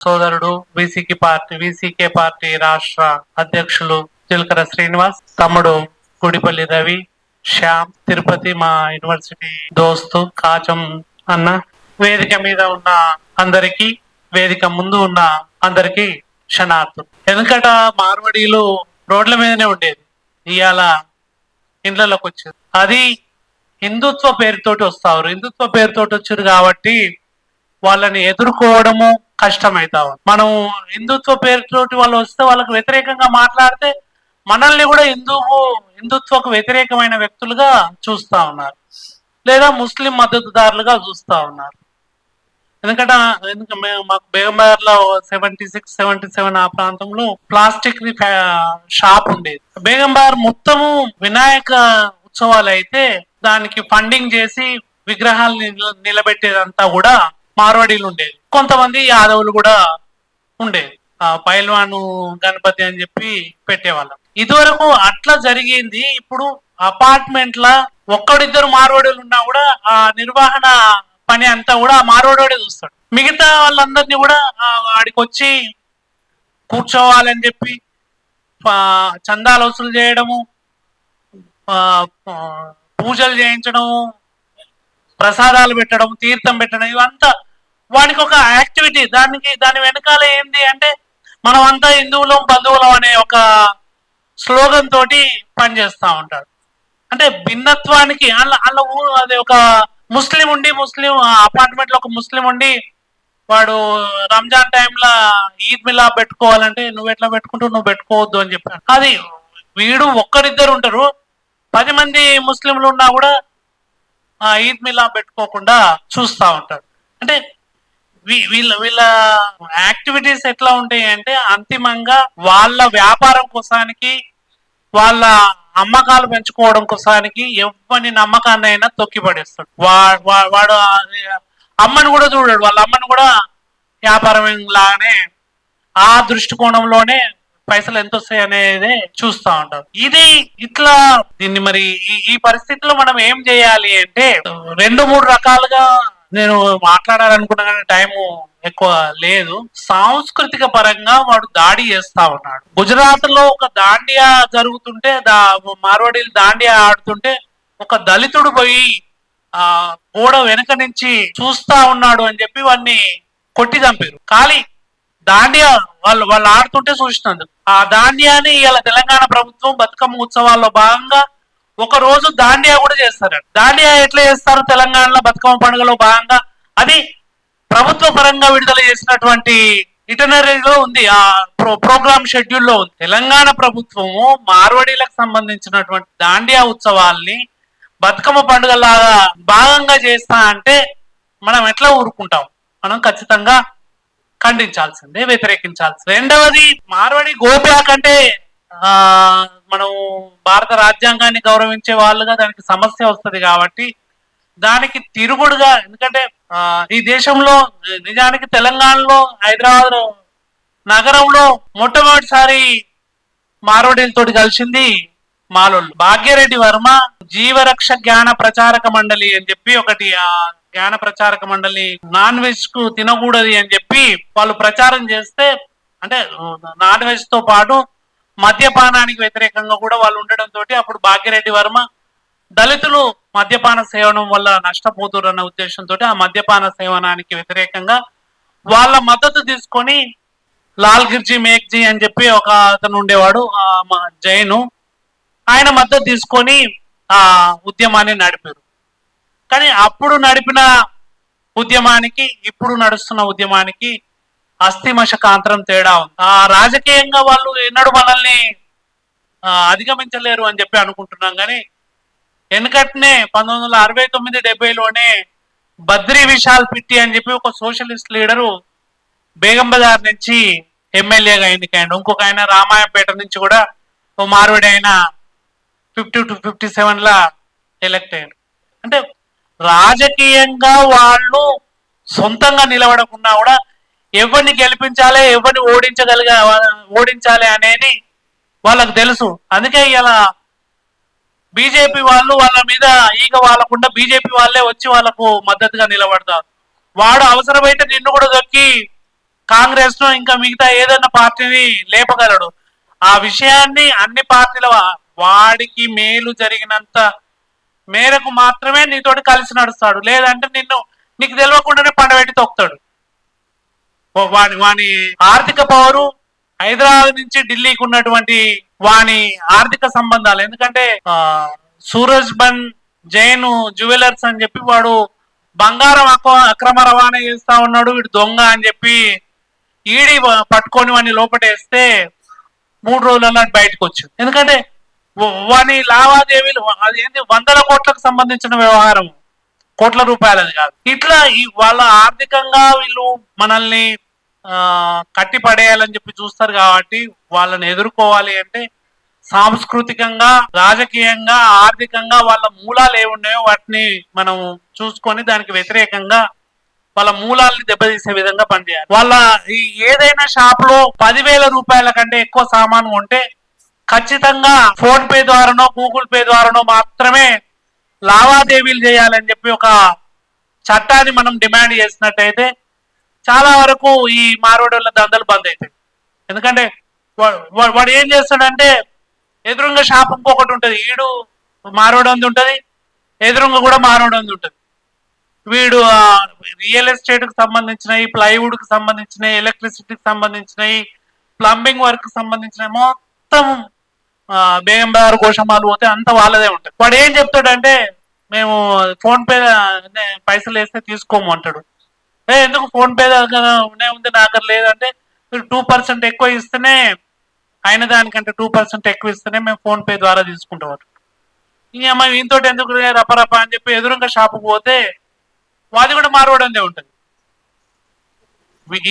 సోదరుడు విసికి party VCK party రాష్ట్ర అధ్యక్షులు చిలకర శ్రీనివాస్ తమ్ముడు గుడిపల్లి రవి శ్యామ్ తిరుపతి మా యూనివర్సిటీ దోస్తు కాచం అన్న. వేదిక మీద ఉన్న అందరికి వేదిక ముందు ఉన్న అందరికి క్షణార్థం ఎందుకట మార్వడీలు రోడ్ల మీదనే ఉండేది. ఇవాళ ఇండ్లలోకి వచ్చారు అది హిందుత్వ పేరుతోటి వస్తారు హిందుత్వ పేరుతోటి వచ్చారు కాబట్టి వాళ్ళని ఎదుర్కోవడము కష్టమవుతా ఉంది. మనం హిందుత్వ పేరుతోటి వాళ్ళు వస్తే వాళ్ళకి వ్యతిరేకంగా మాట్లాడితే మనల్ని కూడా హిందువు హిందుత్వకు వ్యతిరేకమైన వ్యక్తులుగా చూస్తా ఉన్నారు. లేదా ముస్లిం మద్దతుదారులుగా చూస్తా ఉన్నారు. ఎందుకంటే ఎందుకంటే మాకు బేగంబార్లో సెవెంటీ సిక్స్ సెవెంటీ సెవెన్ ఆ ప్రాంతంలో ప్లాస్టిక్ ది ఫ్యా- షాప్ ఉండేది. బేగంబార్ మొత్తము వినాయక ఉత్సవాలు అయితే దానికి ఫండింగ్ చేసి విగ్రహాలు నిల- నిలబెట్టేదంతా కూడా మార్వాడీలు ఉండేది. కొంతమంది యాదవులు కూడా ఉండేది. ఆ పైల్వాను గణపతి అని చెప్పి పెట్టేవాళ్ళం. ఇదివరకు అట్లా జరిగింది. ఇప్పుడు అపార్ట్మెంట్ లా ఒక్కడిద్దరు మార్వాడీలు ఉన్నా కూడా ఆ నిర్వహణ పని అంతా కూడా ఆ మార్వాడే చూస్తాడు. మిగతా వాళ్ళందరినీ కూడా వాడికి వచ్చి కూర్చోవాలని చెప్పి చందాలు వసూలు చేయడము ఆ, పూజలు చేయించడము ప్రసాదాలు పెట్టడం తీర్థం పెట్టడం ఇవంతా వానికి ఒక యాక్టివిటీ దానికి దాని వెనకాల ఏంది అంటే మనం అంతా హిందువులం బంధువులం అనే ఒక స్లోగన్ తోటి పనిచేస్తూ ఉంటాడు అంటే భిన్నత్వానికి అలా అలా అది ఒక ముస్లిం ఉండి ముస్లిం అపార్ట్మెంట్లో ఒక ముస్లిం ఉండి వాడు రంజాన్ టైంలో ఈద్ మిలా పెట్టుకోవాలంటే నువ్వు ఎట్లా పెట్టుకుంటావు నువ్వు పెట్టుకోవద్దు అని చెప్పాను అది వీడు ఒక్కరిద్దరు ఉంటారు. పది మంది ముస్లింలు ఉన్నా కూడా ఈద్ మిలా పెట్టుకోకుండా చూస్తా ఉంటారు. అంటే వీళ్ళ వీళ్ళ యాక్టివిటీస్ ఎట్లా ఉంటాయి అంటే అంతిమంగా వాళ్ళ వ్యాపారం కోసానికి వాళ్ళ అమ్మకాలు పెంచుకోవడం కోసానికి ఎవరి నమ్మకాన్ని అయినా తొక్కి పడేస్తాడు. వా- వాడు అమ్మని కూడా చూడాడు. వాళ్ళ అమ్మని కూడా వ్యాపారం లాగానే ఆ దృష్టికోణంలోనే పైసలు ఎంత వస్తాయి అనేది చూస్తా ఉంటారు. ఇది ఇట్లా దీన్ని మరి ఈ- ఈ పరిస్థితిలో మనం ఏం చేయాలి అంటే రెండు మూడు రకాలుగా నేను మాట్లాడాలనుకున్నా కానీ టైం ఎక్కువ లేదు. సాంస్కృతిక పరంగా వాడు దాడి చేస్తా ఉన్నాడు. గుజరాత్లో ఒక దాండియా జరుగుతుంటే దా మార్వాడీలు దాండియా ఆడుతుంటే ఒక దళితుడు పోయి ఆ గోడ వెనక నుంచి చూస్తా ఉన్నాడు అని చెప్పి వాడిని కొట్టి చంపారు. ఖాళీ దాండియా వాళ్ళు వాళ్ళు ఆడుతుంటే చూసినందుకు. ఆ దాండియాని ఇలా తెలంగాణ ప్రభుత్వం బతుకమ్మ ఉత్సవాల్లో భాగంగా ఒక రోజు దాండియా కూడా చేస్తారండి దాండియా ఎట్లా చేస్తారు? తెలంగాణలో బతుకమ్మ పండుగలో భాగంగా అది ప్రభుత్వ పరంగా విడుదల చేసినటువంటి ఇటనరీలో ఉంది. ఆ ప్రో ప్రోగ్రామ్ షెడ్యూల్లో ఉంది. తెలంగాణ ప్రభుత్వము మార్వడీలకు సంబంధించినటువంటి దాండియా ఉత్సవాల్ని బతుకమ్మ పండుగలాగా భాగంగా చేస్తా అంటే మనం ఎట్లా ఊరుకుంటాం? మనం ఖచ్చితంగా ఖండించాల్సిందే వ్యతిరేకించాల్సిందే. రెండవది మార్వడి గోబ్యాక్ అంటే ఆ మనం భారత రాజ్యాంగాన్ని గౌరవించే వాళ్ళుగా దానికి సమస్య వస్తది కాబట్టి దానికి తిరుగుడుగా ఎందుకంటే ఈ దేశంలో నిజానికి తెలంగాణలో హైదరాబాద్ నగరంలో మొట్టమొదటిసారి మార్వడీలతో కలిసింది మాలోళ్ళు. భాగ్యరెడ్డి వర్మ జీవరక్ష జ్ఞాన ప్రచారక మండలి అని చెప్పి ఒకటి ఆ జ్ఞాన ప్రచారక మండలి నాన్ వెజ్కు తినకూడదు అని చెప్పి వాళ్ళు ప్రచారం చేస్తే అంటే నాన్ వెజ్తో పాటు మద్యపానానికి వ్యతిరేకంగా కూడా వాళ్ళు ఉండడం తోటి అప్పుడు భాగ్యరెడ్డి వర్మ దళితులు మద్యపాన సేవనం వల్ల నష్టపోతురన్న ఉద్దేశంతో ఆ మద్యపాన సేవనానికి వ్యతిరేకంగా వాళ్ళ మద్దతు తీసుకొని లాల్ గిర్జీ మేఘ్జీ అని చెప్పి ఒక అతను ఉండేవాడు ఆ మా జైను. ఆయన మద్దతు తీసుకొని ఆ ఉద్యమాన్ని నడిపారు. కానీ అప్పుడు నడిపిన ఉద్యమానికి ఇప్పుడు నడుస్తున్న ఉద్యమానికి అస్థిమశకాంతరం తేడా ఉంది. ఆ రాజకీయంగా వాళ్ళు ఎన్నడూ మనల్ని అధిగమించలేరు అని చెప్పి అనుకుంటున్నాం. కానీ వెనకట్నే పంతొమ్మిది వందల అరవై తొమ్మిది డెబ్బైలోనే బద్రీ విశాల్ పిట్టి అని చెప్పి ఒక సోషలిస్ట్ లీడరు బేగం బజార్ నుంచి ఎమ్మెల్యేగా ఎన్నికైండు. ఇంకొక ఆయన రామాయంపేట నుంచి కూడా ఓ మార్విడి ఆయన ఫిఫ్టీ టు ఫిఫ్టీ సెవెన్ లా ఎలక్ట్ అయ్యాడు. అంటే రాజకీయంగా వాళ్ళు సొంతంగా నిలబడకుండా కూడా ఎవరిని గెలిపించాలి ఎవరిని ఓడించగలిగా ఓడించాలి అనేది వాళ్ళకు తెలుసు. అందుకే ఇలా బీజేపీ వాళ్ళు వాళ్ళ మీద ఈగ వాళ్ళకుండా బీజేపీ వాళ్ళే వచ్చి వాళ్ళకు మద్దతుగా నిలబడతారు. వాడు అవసరమైతే నిన్ను కూడా దొక్కి కాంగ్రెస్ను ఇంకా మిగతా ఏదైనా పార్టీని లేపగలడు. ఆ విషయాన్ని అన్ని పార్టీల వాడికి మేలు జరిగినంత మేరకు మాత్రమే నీతోటి కలిసి నడుస్తాడు. లేదంటే నిన్ను నీకు తెలియకుండానే పండబెట్టి తొక్కుతాడు. వాని వాని ఆర్థిక పవరు హైదరాబాద్ నుంచి ఢిల్లీకి ఉన్నటువంటి వాని ఆర్థిక సంబంధాలు. ఎందుకంటే సూరజ్ బన్ జైన్ జ్యువెలర్స్ అని చెప్పి వాడు బంగారం అక్రమ రవాణా చేస్తా ఉన్నాడు వీడు దొంగ అని చెప్పి ఈడి పట్టుకొని వాడిని లోపటేస్తే మూడు రోజులలో బయటకు వచ్చింది ఎందుకంటే వాని లావాదేవీలు అది ఏంటి వందల కోట్లకు సంబంధించిన వ్యవహారం. కోట్ల రూపాయలది కాదు. ఇట్లా ఈ వాళ్ళ ఆర్థికంగా వీళ్ళు మనల్ని కట్టి పడేయాలని చెప్పి చూస్తారు కాబట్టి వాళ్ళని ఎదుర్కోవాలి అంటే సాంస్కృతికంగా రాజకీయంగా ఆర్థికంగా వాళ్ళ మూలాలు ఏమున్నాయో వాటిని మనం చూసుకొని దానికి వ్యతిరేకంగా వాళ్ళ మూలాల్ని దెబ్బతీసే విధంగా పనిచేయాలి. వాళ్ళ ఈ ఏదైనా షాప్లో పదివేల రూపాయల కంటే ఎక్కువ సామాను ఉంటే ఖచ్చితంగా ఫోన్ పే ద్వారానో గూగుల్ పే ద్వారానో మాత్రమే లావాదేవీలు చేయాలని చెప్పి ఒక చట్టాన్ని మనం డిమాండ్ చేసినట్టయితే చాలా వరకు ఈ మారోడోళ్ళ దందలు బంద్ అవుతాయి ఎందుకంటే వా- వా- వాడు ఏం చేస్తాడంటే ఎదురుంగా షాప్ ఇంకొకటి ఉంటుంది. ఈడు మారోడంది ఉంటుంది ఎదురుంగా కూడా మారోడంది ఉంటుంది. వీడు రియల్ ఎస్టేట్కి సంబంధించినవి ప్లైవుడ్కు సంబంధించినవి ఎలక్ట్రిసిటీకి సంబంధించినవి ప్లంబింగ్ వర్క్ సంబంధించినవి సంబంధించిన మొత్తం బేగంబారు గోషమాలు పోతే అంత వాళ్ళదే ఉంటుంది. వాడు ఏం చెప్తాడంటే మేము ఫోన్ పే పైసలు వేస్తే తీసుకోము అంటాడు. ఎందుకు ఫోన్ పే దగ్గర ఉంది నా దగ్గర లేదంటే మీరు టూ పర్సెంట్ ఎక్కువ ఇస్తేనే అయిన దానికంటే టూ పర్సెంట్ ఎక్కువ ఇస్తేనే మేము ఫోన్ పే ద్వారా తీసుకుంటాం అంటాడు. ఈ అమ్మాయి ఎందుకు రపరప అని చెప్పి ఎదురుగా షాపుకి పోతే వాది కూడా మారవడందే ఉంటుంది.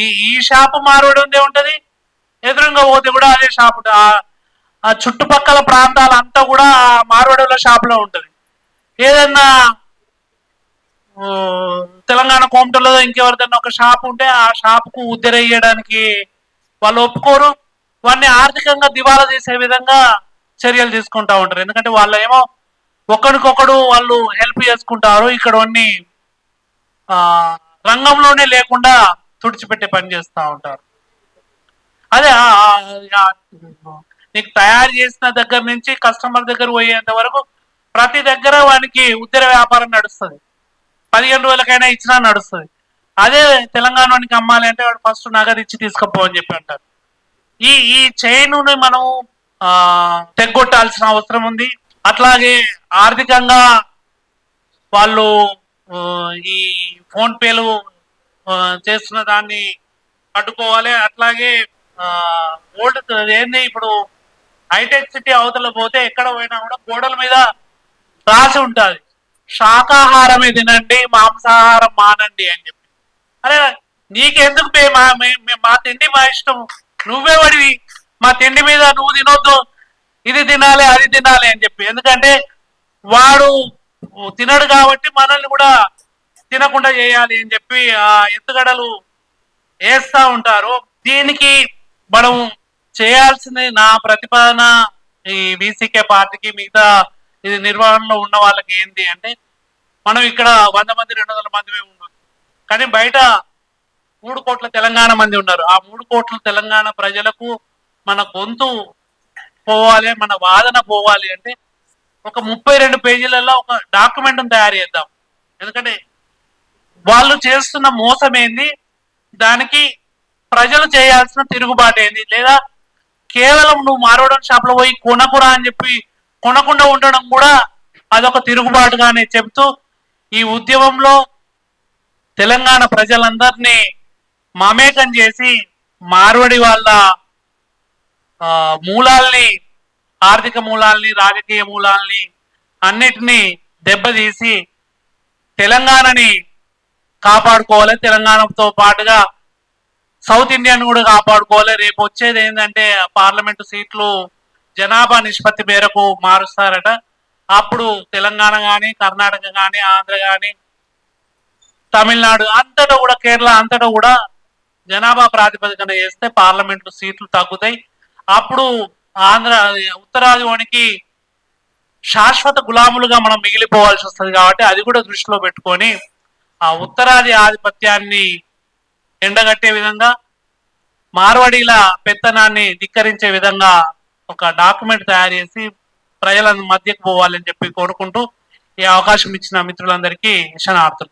ఈ ఈ షాపు మారవడందే ఉంటది ఎదురుగా పోతే కూడా అదే షాపు ఆ- చుట్టుపక్కల చుట్టుపక్కల ప్రాంతాలంతా కూడా ఆ షాప్లో షాపులో ఏదన్నా తెలంగాణ కోమటలో ఇంకెవరిదన్నా ఒక షాప్ ఉంటే ఆ షాప్కు ఉద్దరయ్యడానికి ఉద్దరేయడానికి వాళ్ళు ఒప్పుకోరు. వాడిని ఆర్థికంగా దివాలా చేసే విధంగా చర్యలు తీసుకుంటా ఉంటారు. ఎందుకంటే వాళ్ళు ఏమో ఒకరికొకడు వాళ్ళు హెల్ప్ చేసుకుంటారు. ఇక్కడ అన్ని ఆ రంగంలోనే లేకుండా తుడిచిపెట్టే పని చేస్తూ ఉంటారు. అదే నీకు తయారు చేసిన దగ్గర నుంచి కస్టమర్ దగ్గర పోయేంత వరకు ప్రతి దగ్గర వానికి ఉద్దర వ్యాపారం నడుస్తుంది. పదిహేను రోజులకైనా ఇచ్చినా నడుస్తుంది. అదే తెలంగాణకి అమ్మాలి అంటే వాడు ఫస్ట్ నగదు ఇచ్చి తీసుకుపో అని చెప్పి అంటారు. ఈ ఈ చైన్ మనం ఆ తెగ్గొట్టాల్సిన అవసరం ఉంది. అట్లాగే ఆర్థికంగా వాళ్ళు ఈ ఫోన్ పేలు చేస్తున్న దాన్ని అడ్డుకోవాలి అట్లాగే ఓల్డ్ ఏంది ఇప్పుడు హైటెక్ సిటీ అవతల పోతే ఎక్కడ పోయినా కూడా గోడల మీద రాసి ఉంటుంది. శాకాహారమే తినండి మాంసాహారం మానండి అని చెప్పి. అరే నీకెందుకు మా మా తిండి మా ఇష్టం నువ్వే వాడివి మా తిండి మీద నువ్వు తినొద్దు. ఇది తినాలి అది తినాలి అని చెప్పి. ఎందుకంటే వాడు తినడు కాబట్టి మనల్ని కూడా తినకుండా చేయాలి అని చెప్పి ఆ ఎత్తుగడలు వేస్తా ఉంటారు. దీనికి మనం చేయాల్సింది నా ప్రతిపాదన ఈ బీసీకే పార్టీకి మిగతా ఇది నిర్వహణలో ఉన్న వాళ్ళకి ఏంటి అంటే మనం ఇక్కడ వంద మంది రెండు వందల మందిమే ఉన్నాం కానీ బయట మూడు కోట్ల తెలంగాణ మంది ఉన్నారు. ఆ మూడు కోట్ల తెలంగాణ ప్రజలకు మన గొంతు పోవాలి మన వాదన పోవాలి అంటే ఒక ముప్పై రెండు పేజీలలో ఒక డాక్యుమెంట్ తయారు చేద్దాం. ఎందుకంటే వాళ్ళు చేస్తున్న మోసం ఏంది? దానికి ప్రజలు చేయాల్సిన తిరుగుబాటు ఏంది? లేదా కేవలం నువ్వు మారవడం షాప్లో పోయి కొనకురా అని చెప్పి కొనకుండా ఉండడం కూడా అదొక తిరుగుబాటుగానే చెబుతూ ఈ ఉద్యమంలో తెలంగాణ ప్రజలందరినీ మమేకం చేసి మార్వడి వాళ్ళ మూలాల్ని ఆర్థిక మూలాల్ని రాజకీయ మూలాల్ని అన్నిటినీ దెబ్బతీసి తెలంగాణని కాపాడుకోవాలి. తెలంగాణతో పాటుగా సౌత్ ఇండియన్ కూడా కాపాడుకోవాలి. రేపు వచ్చేది ఏంటంటే పార్లమెంటు సీట్లు జనాభా నిష్పత్తి మేరకు మారుస్తారట. అప్పుడు తెలంగాణ కానీ కర్ణాటక కానీ ఆంధ్ర కానీ తమిళనాడు అంతటా కూడా కేరళ అంతటా కూడా జనాభా ప్రాతిపదికన చేస్తే పార్లమెంటు సీట్లు తగ్గుతాయి. అప్పుడు ఆంధ్ర ఉత్తరాదివానికి శాశ్వత గులాములుగా మనం మిగిలిపోవాల్సి వస్తుంది కాబట్టి అది కూడా దృష్టిలో పెట్టుకొని ఆ ఉత్తరాది ఆధిపత్యాన్ని ఎండగట్టే విధంగా మార్వాడీల పెత్తనాన్ని ధిక్కరించే విధంగా ఒక డాక్యుమెంట్ తయారు చేసి ప్రజల మధ్యకు పోవాలని చెప్పి కోరుకుంటూ ఈ అవకాశం ఇచ్చిన మిత్రులందరికీ శనార్థులు